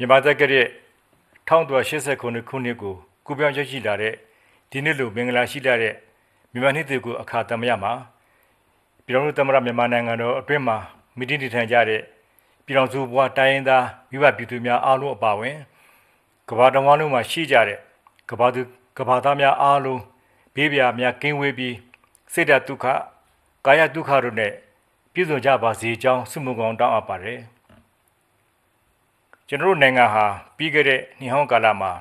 မြန်မာတက်ကရဲ့1989ခုနှစ်ကိုကုပြောင်းရရှိလာတဲ့ဒီနှစ်လိုမင်္ဂလာရှိလာတဲ့မြန်မာနှစ်တွေကိုအခါသမယမှာပြည်တော်သမ္မတမြန်မာနိုင်ငံတော်အတွင်းမှာမိတိတည်ထန်ကြတဲ့ပြည်တော်စုဘွားတိုင်းရင်းသားမိဘပြည်သူများအားလုံးအပါအဝင်ကမ္ဘာတော်လုံးမှာရှိကြတဲ့ကမ္ဘာသူကမ္ဘာသားများအားလုံးဘေးပြာများကင်းဝေးပြီးစိတ်ဓာတ်ဒုက္ခကာယဒုက္ခတို့နဲ့ပြည့်စုံကြပါစေကြောင်းဆုမွန်ကောင်းတောင်းအပ်ပါတယ် ကျွန်တော်တို့နိုင်ငံဟာပြီးခဲ့တဲ့နှစ်ဟောင်းကာလမှာ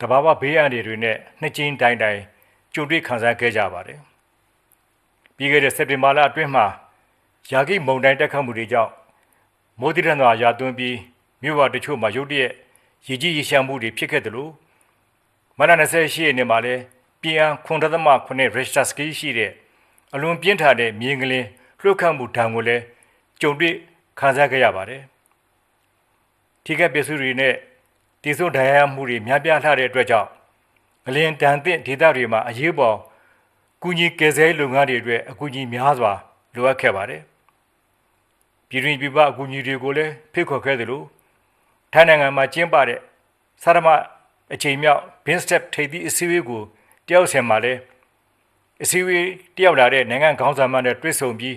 တဘာဝဘေးအန္တရာယ်တွေနဲ့နှစ်ကျင်းတိုင်းတိုင်းကြုံတွေ့ခံစားခဲ့ကြပါတယ်ပြီးခဲ့တဲ့စက်တင်ဘာလအတွင်းမှာယာဂိမုန်တိုင်းတက်ခတ်မှုတွေကြောင့်မိုးတိရန်သာရာသွန်းပြီးမြို့ဝတချို့မှာရုတ်တရက်ရည်ကြီးရရှမ်းမှုတွေဖြစ်ခဲ့တယ်လို့မနက်28ရက်နေ့မှာလဲပြည်အန်ခွန်တသမ9 Richter scale ရှိတဲ့အလွန်ပြင်းထန်တဲ့မြေငလင်းလှုပ်ခတ်မှုဒဏ်ကိုလည်းကြုံတွေ့ခံစားခဲ့ရပါတယ်။ ထိခိုက်ပျက်စီးတွေနဲ့တည်ဆုံဒဏ်ရာမှုတွေများပြားလှတဲ့အတွက်ကြောင့်ငလင်းတန်တဲ့ဒေသတွေမှာအရေးပေါ်ကုညီကယ်ဆယ်ရေးလုပ်ငန်းတွေအတွက်အကူအညီများစွာလိုအပ်ခဲ့ပါတယ်။ပြည်တွင်းပြည်ပအကူအညီတွေကိုလည်းဖိတ်ခေါ်ခဲ့တယ်လို့ထိုင်းနိုင်ငံမှာကျင်းပတဲ့စာရမအချိန်မြောက် Bin Step ထိပ်သီးအစည်းအဝေးကိုတယောက်ဆင်မှာလည်းအစည်းအဝေးတယောက်လာတဲ့နိုင်ငံခေါင်းဆောင်မှနဲ့တွေ့ဆုံပြီး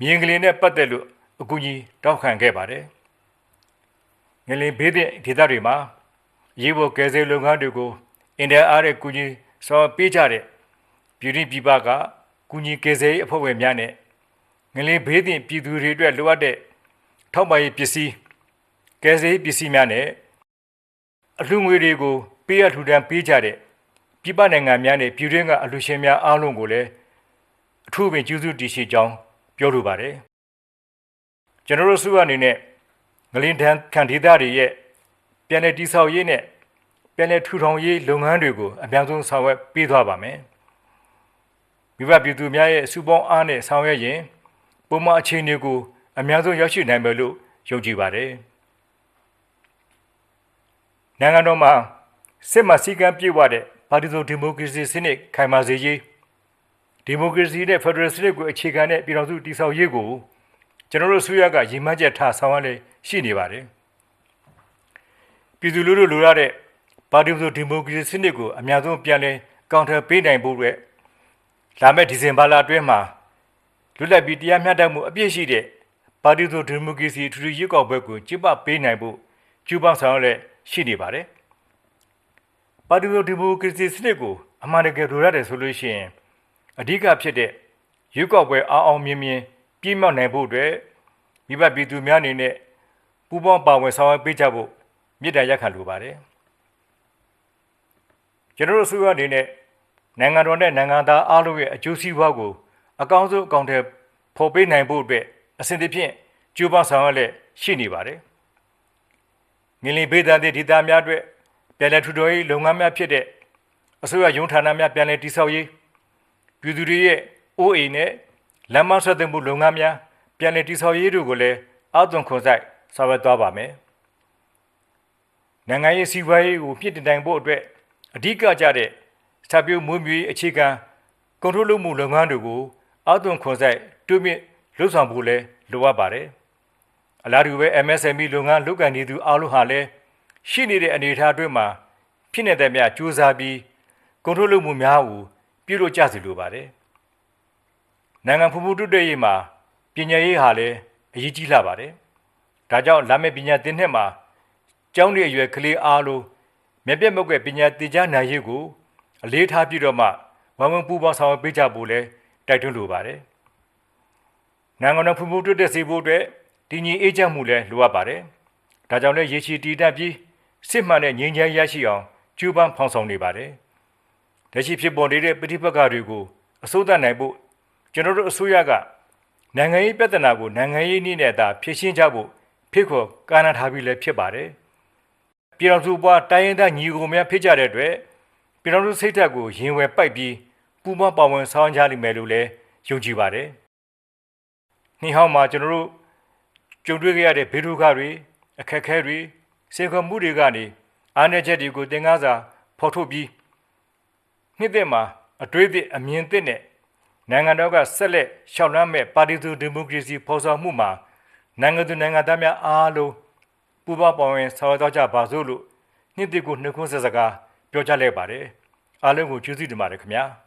မြင်းကလေးနဲ့ပတ်သက်လို့အကူအညီတောင်းခံခဲ့ပါတယ်။ ငလင်ဘေးတဲ့ဒေသတွေမှာရေးပေါ်ကယ်ဆယ်လုပ်ငန်းတွေကိုအင်တာအားတဲ့ကူညီဆောင်ပေးကြတဲ့ပြည်တွင်းပြည်ပကကူညီကယ်ဆယ်ရေးအဖွဲ့ဝင်များနဲ့ငလင်ဘေးတဲ့ပြည်သူတွေအတွက်လိုအပ်တဲ့ထောက်ပံ့ရေးပစ္စည်းကယ်ဆယ်ရေးပစ္စည်းများနဲ့အလှူငွေတွေကို ပေးရထူထမ်းပေးကြတဲ့ပြည်ပနိုင်ငံများနဲ့ပြည်တွင်းကအလှူရှင်များအားလုံးကိုလည်းအထူးပင်ကျေးဇူးတင်ရှိကြောင်းပြောလိုပါတယ်ကျွန်တော်တို့စုအနေနဲ့ ငလင်းတန်းခံဒေသတွေရဲ့ပြည်내တိဆောက်ရေးနဲ့ပြည်내ထူထောင်ရေးလုပ်ငန်းတွေကိုအများဆုံးဆောင်ရွက်ပေးသွားပါမယ်မိဘပြည်သူများရဲ့စုပေါင်းအားနဲ့ဆောင်ရွက်ရင်ပုံမှန်အခြေအနေကိုအများဆုံးရောက်ရှိနိုင်မယ်လို့ယုံကြည်ပါတယ်နိုင်ငံတော်မှာစစ်မှစည်းကမ်းပြည့်ဝတဲ့ပါတီစုံဒီမိုကရေစီစနစ်ခိုင်မာစေရေးဒီမိုကရေစီနဲ့ဖက်ဒရယ်စနစ်ကိုအခြေခံတဲ့ပြည်တော်စုတည်ဆောက်ရေးကို ကျွန်တော်တို့ဆွေးရကရည်မှန်းချက်ထားဆောင်ရွက်လေရှိနေပါတယ်ပြည်သူလူထုလိုရတဲ့ပါတီစုံဒီမိုကရေစီစနစ်ကိုအများဆုံးပြန်လည်ကောင်ထယ်ပေးနိုင်ဖို့အတွက်လာမယ့်ဒီဇင်ဘာလအတွင်းမှာလွတ်လပ်ပြီးတရားမျှတမှုအပြည့်ရှိတဲ့ပါတီစုံဒီမိုကရေစီထူထူရွေးကောက်ပွဲကိုကျင်းပပေးနိုင်ဖို့ကျူးပန်းဆောင်ရွက်လေရှိနေပါတယ်ပါတီလိုဒီမိုကရေစီစနစ်ကိုအမှန်တကယ်လိုရတယ်ဆိုလို့ရှိရင်အဓိကဖြစ်တဲ့ရွေးကောက်ပွဲအောင်အောင်မြင်မြင် ပြည့်မြောက်နိုင်ဖို့အတွက်မိဘပြည်သူများအနေနဲ့ပူးပေါင်းပါဝင်ဆောင်ရွက်ပေးကြဖို့မြစ်တာရက်ခံလိုပါတယ်ကျွန်တော်တို့ဆိုရအနေနဲ့နိုင်ငံတော်နဲ့နိုင်ငံသားအားလုံးရဲ့အကျိုးစီးပွားကိုအကောင်းဆုံးအကောင့်ထဲဖော်ပေးနိုင်ဖို့အတွက်အစဉ်တစ်ဖြင့်ကြိုးပမ်းဆောင်ရွက်လက်ရှိနေပါတယ်ငလင်ဘေးဒဏ်တဲ့ဒေသများအတွက်ပြည်내ထူထောင်ရေးလုပ်ငန်းများဖြစ်တဲ့အစိုးရရုံးဌာနများပြည်내တည်ဆောက်ရေးပြည်သူတွေရဲ့အိုးအိမ်နဲ့ လမ်းမဆက်သွယ်မှုလုပ်ငန်းများပြည်내တည်ဆောက်ရေးတို့ကိုလည်းအောက်သွန်ခွန်ဆိုင်ဆောင်ရွက်သွားပါမယ်နိုင်ငံရေးစီးပွားရေးကိုပြည့်တင်တိုင်ဖို့အတွက်အဓိကကြတဲ့စာပြုမွေးမြူရေးအခြေခံကွန်ထရိုးလုပ်မှုလုပ်ငန်းတွေကိုအောက်သွန်ခွန်ဆိုင်တွမြင့်လှုပ်ဆောင်ဖို့လည်းလိုအပ်ပါတယ်အလားတူပဲ MSME လုပ်ငန်းလုပ်ကိုင်နေသူအားလုံးဟာလည်းရှိနေတဲ့အနေအထားအတွင်းမှာဖြစ်နေတဲ့မြကြိုးစားပြီးကွန်ထရိုးလုပ်မှုများကိုပြုလုပ်ကြစီလိုပါတယ်။ နိုင်ငံဖွံ့ဖြိုးတိုးတက်ရေးမှာပညာရေးဟာလည်းအရေးကြီးလာပါတယ်။ဒါကြောင့်လာမယ့်ပညာသင်နှစ်မှာကျောင်းတွေအရွယ်ကလေးအားလုံးမြက်ပြက်မုတ်ကဲပညာသင်ကြားနိုင်ရေးကိုအလေးထားပြီးတော့မှဝမ်ဝမ်ပူပေါင်းဆောင်ရွက်ပေးကြဖို့လဲတိုက်တွန်းလိုပါတယ်။နိုင်ငံတော်ဖွံ့ဖြိုးတိုးတက်စေဖို့အတွက်တည်ငြိမ်အေးချမ်းမှုလည်းလိုအပ်ပါတယ်။ဒါကြောင့်လည်းရေရှည်တည်တတ်ပြီးစစ်မှန်တဲ့ငြိမ်းချမ်းရရှိအောင်ကျူးပန်းဖောင်ဆောင်နေပါတယ်။လက်ရှိဖြစ်ပေါ်နေတဲ့ပဋိပက္ခတွေကိုအစိုးရနိုင်ဖို့ ကျွန်တော်တို့အစိုးရကနိုင်ငံရေးပြဿနာကိုနိုင်ငံရေးနည်းနဲ့သာဖြေရှင်းကြဖို့ဖိတ်ခေါ်ကာဏထားပြီးလည်းဖြစ်ပါတယ်။ပြည်တော်စုပွားတိုင်းရင်းသားညီကိုများဖြစ်ကြတဲ့အတွက်ပြည်တော်စုစိတ်ဓာတ်ကိုရင်ဝယ်ပိုက်ပြီးပူမပါဝင်ဆောင်ကြလိမ့်မယ်လို့လည်းယုံကြည်ပါတယ်။နှိဟောင်းမှာကျွန်တော်တို့ကြုံတွေ့ခဲ့ရတဲ့ဘေးဒုက္ခတွေအခက်အခဲတွေစေခွန်မှုတွေကနေအားနည်းချက်တွေကိုသင်ခန်းစာဖော်ထုတ်ပြီးနှစ်သက်မှာအတွေးသည့်အမြင်သစ်နဲ့ နိုင်ငံတော်ကဆက်လက်ရှောက်လန်းမဲ့ပါတီသူဒီမိုကရေစီဖော်ဆောင်မှုမှာနိုင်ငံသူနိုင်ငံသားများအားလုံးပူးပေါင်းပါဝင်ဆောင်ရွက်တော့ကြပါစို့လို့နှစ်တကူနှစ်ခွန်းဆက်စကားပြောကြားလိုက်ပါတယ်အားလုံးကိုကျေးဇူးတင်ပါတယ်ခင်ဗျာ။